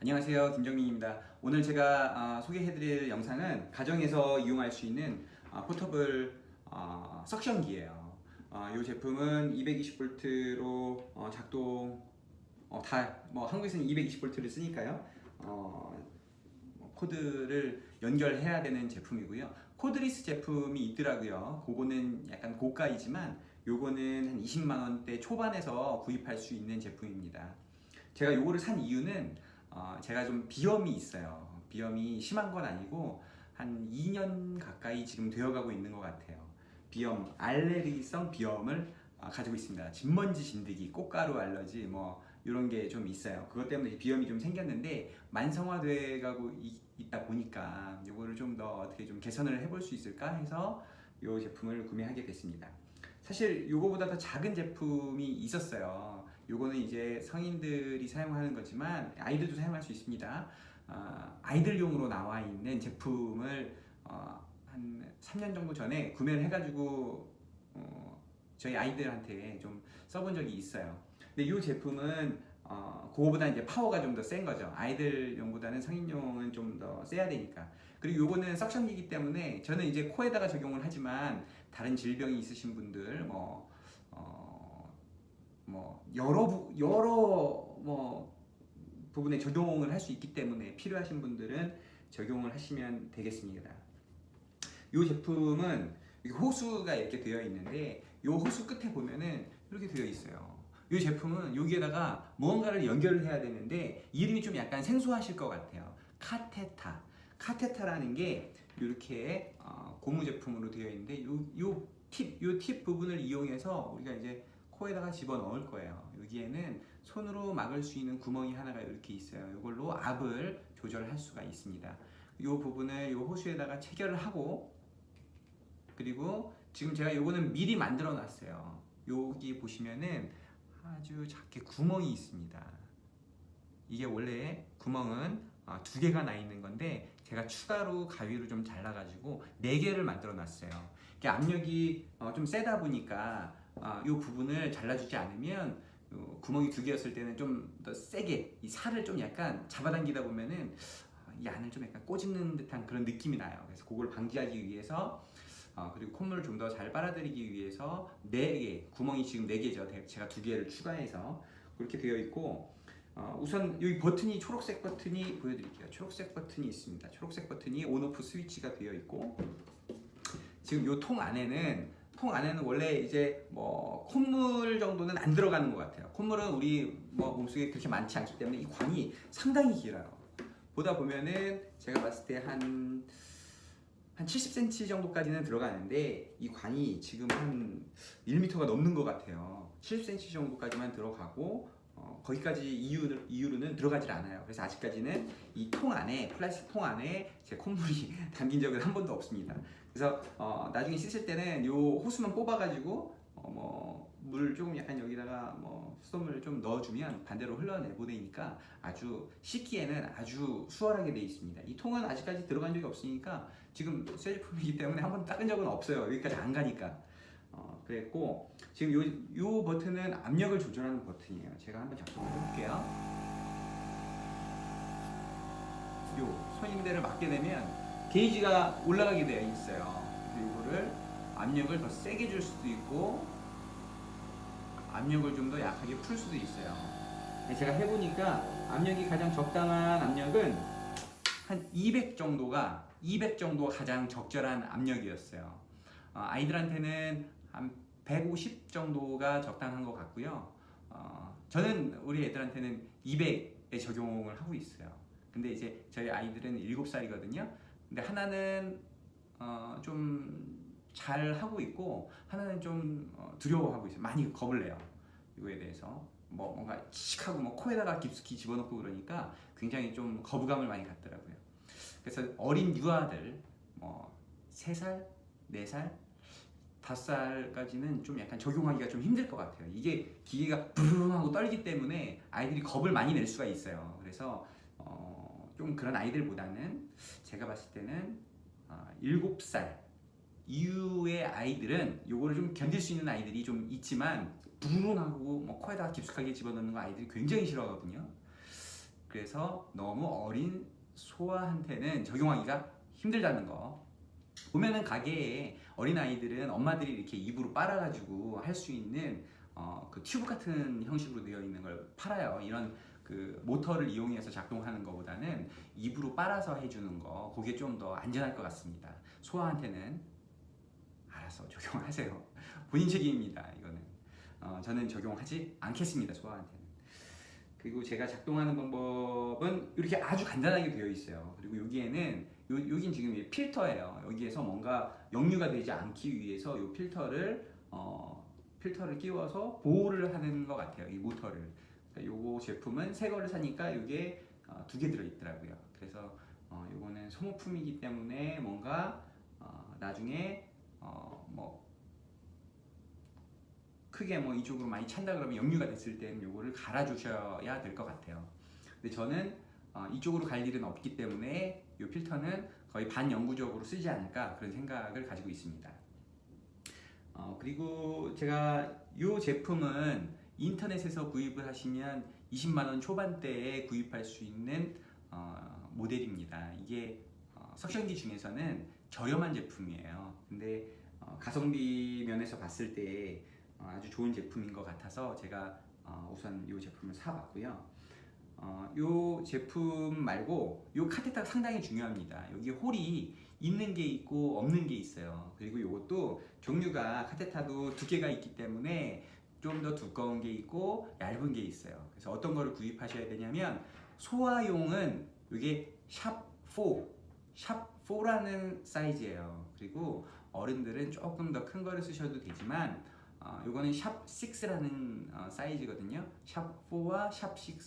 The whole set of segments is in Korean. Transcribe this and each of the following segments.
안녕하세요. 김정민입니다. 오늘 제가 어, 소개해드릴 영상은 가정에서 이용할 수 있는 어, 포터블 어, 석션기예요. 어, 이 제품은 220V로 어, 작동 어, 다뭐 한국에서는 220V를 쓰니까요. 어, 뭐 코드를 연결해야 되는 제품이고요. 코드리스 제품이 있더라고요. 그거는 약간 고가이지만 요거는 한 20만 원대 초반에서 구입할 수 있는 제품입니다. 제가 요거를 산 이유는 어, 제가 좀 비염이 있어요. 비염이 심한 건 아니고 한 2년 가까이 지금 되어가고 있는 것 같아요. 비염, 알레르기성 비염을 어, 가지고 있습니다. 진먼지 진드기, 꽃가루 알러지 뭐 이런 게 좀 있어요. 그것 때문에 비염이 좀 생겼는데 만성화돼 가고 있다 보니까 이거를 좀 더 어떻게 좀 개선을 해볼 수 있을까 해서 이 제품을 구매하게 됐습니다. 사실 요거보다 더 작은 제품이 있었어요. 요거는 이제 성인들이 사용하는 거지만 아이들도 사용할 수 있습니다. 어, 아이들용으로 나와 있는 제품을 어, 한 3년 정도 전에 구매를 해가지고 어, 저희 아이들한테 좀 써본 적이 있어요. 근데 이 제품은 어, 그거보다 이제 파워가 좀 더 센 거죠. 아이들용보다는 성인용은 좀 더 세야 되니까. 그리고 요거는 석션기이기 때문에 저는 이제 코에다가 적용을 하지만 다른 질병이 있으신 분들 뭐 어, 뭐 여러 부, 여러 뭐 부분에 적용을 할 수 있기 때문에 필요하신 분들은 적용을 하시면 되겠습니다. 이 제품은 호수가 이렇게 되어 있는데 이 호수 끝에 보면은 이렇게 되어 있어요. 이 제품은 여기에다가 무언가를 연결을 해야 되는데 이름이 좀 약간 생소하실 것 같아요. 카테타. 카테타라는 게 이렇게 어, 고무 제품으로 되어 있는데 요팁 요 팁 부분을 이용해서 우리가 이제 코에다가 집어 넣을 거예요. 여기에는 손으로 막을 수 있는 구멍이 하나가 이렇게 있어요. 이걸로 압을 조절할 수가 있습니다. 이 부분을 이 호수에다가 체결을 하고 그리고 지금 제가 요거는 미리 만들어 놨어요. 여기 보시면은 아주 작게 구멍이 있습니다. 이게 원래 구멍은 어, 두 개가 나 있는 건데 제가 추가로 가위로 좀 잘라가지고 네 개를 만들어 놨어요. 압력이 어, 좀 세다 보니까 어, 이 부분을 잘라주지 않으면 어, 구멍이 두 개였을 때는 좀 더 세게 이 살을 좀 약간 잡아당기다 보면은 어, 이 안을 좀 약간 꼬집는 듯한 그런 느낌이 나요. 그래서 그걸 방지하기 위해서 어, 그리고 콧물을 좀 더 잘 빨아들이기 위해서 네 개, 구멍이 지금 네 개죠. 제가 두 개를 추가해서 그렇게 되어 있고 어, 우선 여기 버튼이 초록색 버튼이 보여드릴게요. 초록색 버튼이 있습니다. 초록색 버튼이 온오프 스위치가 되어 있고 지금 이 통 안에는 통 안에는 원래 이제 뭐 콧물 정도는 안 들어가는 것 같아요. 콧물은 우리 뭐 몸속에 그렇게 많지 않기 때문에 이 관이 상당히 길어요. 보다 보면은 제가 봤을 때 한 한 70cm 정도까지는 들어가는데 이 관이 지금 한 1m가 넘는 것 같아요. 70cm 정도까지만 들어가고 어, 거기까지 이유를, 이유로는 들어가질 않아요. 그래서 아직까지는 이 통 안에 플라스틱 통 안에 제 콧물이 담긴 적은 한 번도 없습니다. 그래서 어, 나중에 씻을 때는 요 호수만 뽑아가지고 어, 뭐물 조금 약간 여기다가 뭐 수돗물을 좀 넣어주면 반대로 흘러내보내니까 아주 씻기에는 아주 수월하게 돼 있습니다. 이 통은 아직까지 들어간 적이 없으니까 지금 새 제품이기 때문에 한 번 닦은 적은 없어요. 여기까지 안 가니까. 어, 그랬고 지금 요, 요 버튼은 압력을 조절하는 버튼이에요. 제가 한번 작동을 해볼게요. 요 손님대를 맞게 되면 게이지가 올라가게 되어 있어요. 이거를 압력을 더 세게 줄 수도 있고 압력을 좀 더 약하게 풀 수도 있어요. 제가 해보니까 압력이 가장 적당한 압력은 한 200 정도가 200 정도가 가장 적절한 압력이었어요. 어, 아이들한테는 한 150 정도가 적당한 것 같고요. 어, 저는 우리 애들한테는 200에 적용을 하고 있어요. 근데 이제 저희 아이들은 7살이거든요. 근데 하나는 어, 좀 잘 하고 있고 하나는 좀 어, 두려워하고 있어요. 많이 겁을 내요. 이거에 대해서 뭐 뭔가 칙하고 뭐 코에다가 깊숙이 집어넣고 그러니까 굉장히 좀 거부감을 많이 갖더라고요. 그래서 어린 유아들 뭐 3살, 4살, 5살까지는 좀 약간 적용하기가 좀 힘들 것 같아요. 이게 기계가 부르릉하고 떨기 때문에 아이들이 겁을 많이 낼 수가 있어요. 그래서 어, 좀 그런 아이들보다는 제가 봤을 때는 어, 7살 이후의 아이들은 요거를 좀 견딜 수 있는 아이들이 좀 있지만 부르릉하고 뭐 코에다가 깊숙하게 집어넣는 거 아이들이 굉장히 싫어하거든요. 그래서 너무 어린 소아한테는 적용하기가 힘들다는 거. 보면은 가게에 어린 아이들은 엄마들이 이렇게 입으로 빨아가지고 할 수 있는 어, 그 튜브 같은 형식으로 되어 있는 걸 팔아요. 이런 그 모터를 이용해서 작동하는 것보다는 입으로 빨아서 해주는 거, 그게 좀 더 안전할 것 같습니다. 소아한테는 알아서 적용하세요. 본인 책임입니다. 이거는 어, 저는 적용하지 않겠습니다. 소아한테는. 그리고 제가 작동하는 방법은 이렇게 아주 간단하게 되어 있어요. 그리고 여기에는 요, 여긴 지금 이 필터예요. 여기에서 뭔가 역류가 되지 않기 위해서 이 필터를 어, 필터를 끼워서 보호를 하는 것 같아요. 이 모터를. 그러니까 요거 제품은 새 거를 사니까 이게 어, 두개 들어 있더라고요. 그래서 어, 요거는 소모품이기 때문에 뭔가 어, 나중에 어, 뭐 크게 뭐 이쪽으로 많이 찬다 그러면 역류가 됐을 때는 요거를 갈아 주셔야 될 것 같아요. 근데 저는 어, 이쪽으로 갈 일은 없기 때문에 이 필터는 거의 반영구적으로 쓰지 않을까 그런 생각을 가지고 있습니다. 어, 그리고 제가 이 제품은 인터넷에서 구입을 하시면 20만 원 초반대에 구입할 수 있는 어, 모델입니다. 이게 어, 석션기 중에서는 저렴한 제품이에요. 근데 어, 가성비 면에서 봤을 때 어, 아주 좋은 제품인 것 같아서 제가 어, 우선 이 제품을 사봤고요. 어, 이 제품 말고 이 카테타가 상당히 중요합니다. 여기 홀이 있는 게 있고 없는 게 있어요. 그리고 이것도 종류가 카테타도 두 개가 있기 때문에 좀 더 두꺼운 게 있고 얇은 게 있어요. 그래서 어떤 거를 구입하셔야 되냐면 소아용은 이게 샵4, 샵4라는 사이즈예요. 그리고 어른들은 조금 더 큰 거를 쓰셔도 되지만 어, 이거는 샵 6라는 어, 사이즈거든요. 샵 4와 샵 6.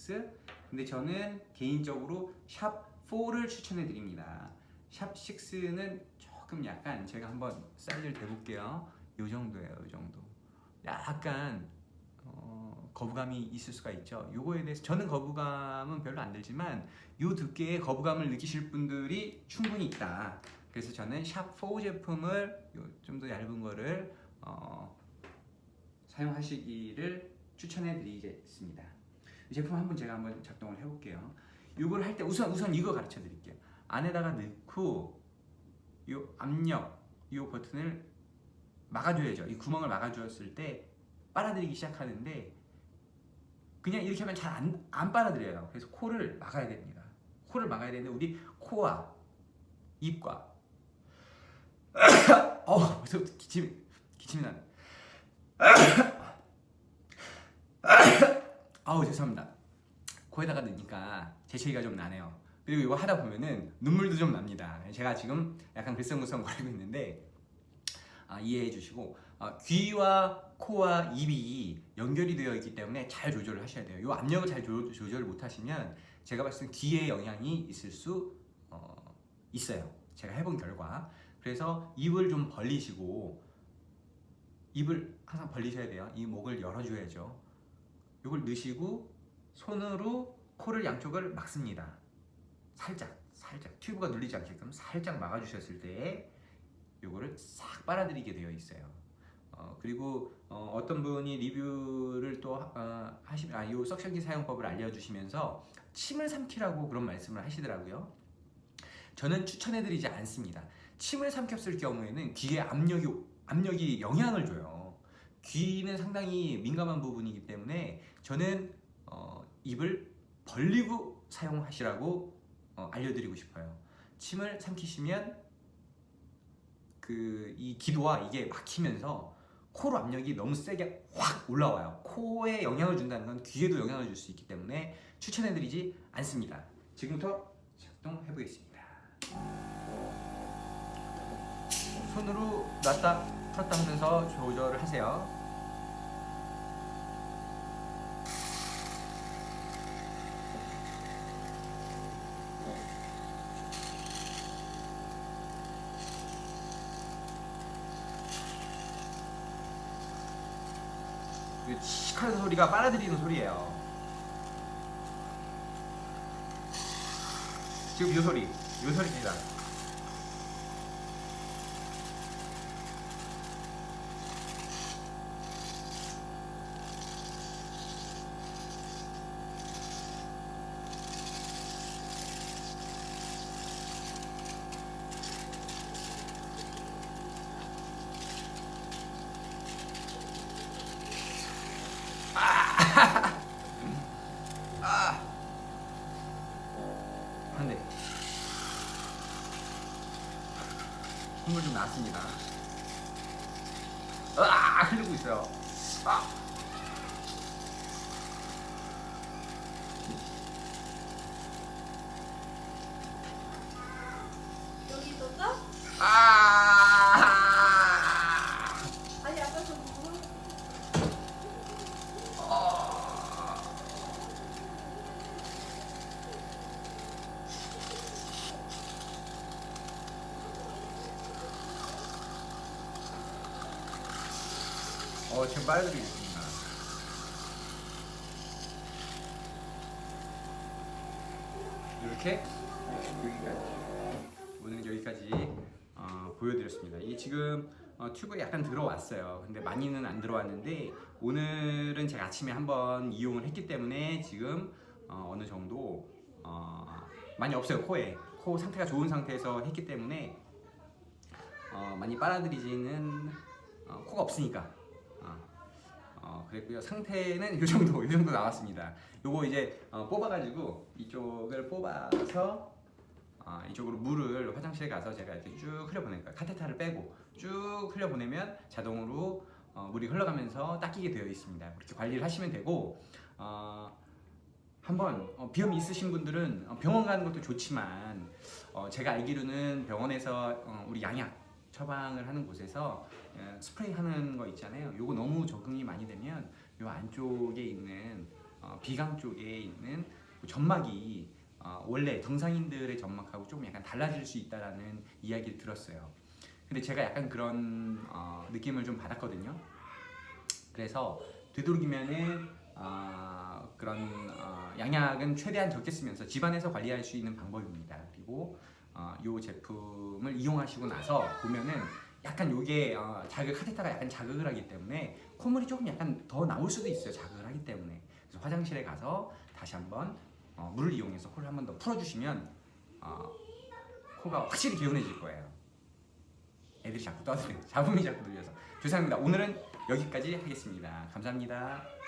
근데 저는 개인적으로 샵 4를 추천해 드립니다. 샵 6는 조금 약간 제가 한번 사이즈를 대볼게요. 이 정도예요, 이 정도. 약간 어, 거부감이 있을 수가 있죠. 요거에 대해서 저는 거부감은 별로 안 들지만 요 두께의 거부감을 느끼실 분들이 충분히 있다. 그래서 저는 샵4 제품을 좀 더 얇은 거를 어, 사용하시기를 추천해 드리겠습니다. 이 제품 한번 제가 한번 작동을 해 볼게요. 이걸 할 때 우선 우선 이거 가르쳐 드릴게요. 안에다가 넣고 이 압력 이 버튼을 막아줘야죠. 이 구멍을 막아주었을 때 빨아들이기 시작하는데 그냥 이렇게 하면 잘 안 안 빨아들여요. 그래서 코를 막아야 됩니다. 코를 막아야 되는데 우리 코와 입과 어 벌써 기침 기침이 나네. 아우 죄송합니다. 코에다가 넣으니까 재채기가 좀 나네요. 그리고 이거 하다 보면은 눈물도 좀 납니다. 제가 지금 약간 글썽글썽 거리고 있는데 아, 이해해 주시고 아, 귀와 코와 입이 연결이 되어 있기 때문에 잘 조절을 하셔야 돼요. 이 압력을 잘 조, 조절을 못 하시면 제가 봤을 때 귀에 영향이 있을 수 어, 있어요. 제가 해본 결과. 그래서 입을 좀 벌리시고 입을 항상 벌리셔야 돼요. 이 목을 열어줘야죠. 이걸 넣으시고 손으로 코를 양쪽을 막습니다. 살짝, 살짝 튜브가 눌리지 않게끔 살짝 막아주셨을 때 요거를 싹 빨아들이게 되어 있어요. 어, 그리고 어, 떤 분이 리뷰를 또 어, 하시면 아, 요 석션기 사용법을 알려주시면서 침을 삼키라고 그런 말씀을 하시더라고요. 저는 추천해드리지 않습니다. 침을 삼켰을 경우에는 귀에 압력이 압력이 영향을 줘요. 귀는 상당히 민감한 부분이기 때문에 저는 어, 입을 벌리고 사용하시라고 어, 알려드리고 싶어요. 침을 삼키시면 그 이 기도와 이게 막히면서 코로 압력이 너무 세게 확 올라와요. 코에 영향을 준다는 건 귀에도 영향을 줄 수 있기 때문에 추천해드리지 않습니다. 지금부터 작동해 보겠습니다. 손으로 놨다 풀었다 하면서 조절을 하세요. 그 칙하는 소리가 빨아들이는 소리예요. 지금 이 소리, 이 소리입니다. 한대 콧물 좀 났습니다 아 흘리고 있어요 아. 어, 지금 빨아드리겠습니다. 이렇게 여기까지 오늘 여기까지 어, 보여드렸습니다. 이게 지금 어, 튜브에 약간 들어왔어요. 근데 많이는 안 들어왔는데 오늘은 제가 아침에 한번 이용을 했기 때문에 지금 어, 느 정도 어, 많이 없어요 코에 코 상태가 좋은 상태에서 했기 때문에 어, 많이 빨아들이지는 어, 코가 없으니까 어, 어, 그랬고요. 상태는 이 정도 이 정도 나왔습니다. 요거 이제 어, 뽑아가지고 이쪽을 뽑아서 어, 이쪽으로 물을 화장실에 가서 제가 이렇게 쭉 흘려보낼 거예요. 카테타를 빼고 쭉 흘려보내면 자동으로 어, 물이 흘러가면서 닦이게 되어 있습니다. 그렇게 관리를 하시면 되고 어, 한번 어, 비염이 있으신 분들은 어, 병원 가는 것도 좋지만 어, 제가 알기로는 병원에서 어, 우리 양약 처방을 하는 곳에서 어, 스프레이 하는 거 있잖아요. 요거 너무 적응이 많이 되면 요 안쪽에 있는 어, 비강 쪽에 있는 그 점막이 어, 원래 정상인들의 점막하고 조금 약간 달라질 수 있다라는 이야기를 들었어요. 근데 제가 약간 그런 어, 느낌을 좀 받았거든요. 그래서 되도록이면은 어, 그런 어, 양약은 최대한 적게 쓰면서 집안에서 관리할 수 있는 방법입니다. 그리고 어, 이 제품을 이용하시고 나서 보면은 약간 요게 어, 자극 카테타가 약간 자극을 하기 때문에 콧물이 조금 약간 더 나올 수도 있어요. 자극을 하기 때문에 그래서 화장실에 가서 다시 한번 어, 물을 이용해서 코를 한 번 더 풀어주시면 어, 코가 확실히 개운해질 거예요. 애들이 자꾸 떠드네. 잡음이 자꾸 들려서 죄송합니다. 오늘은 여기까지 하겠습니다. 감사합니다.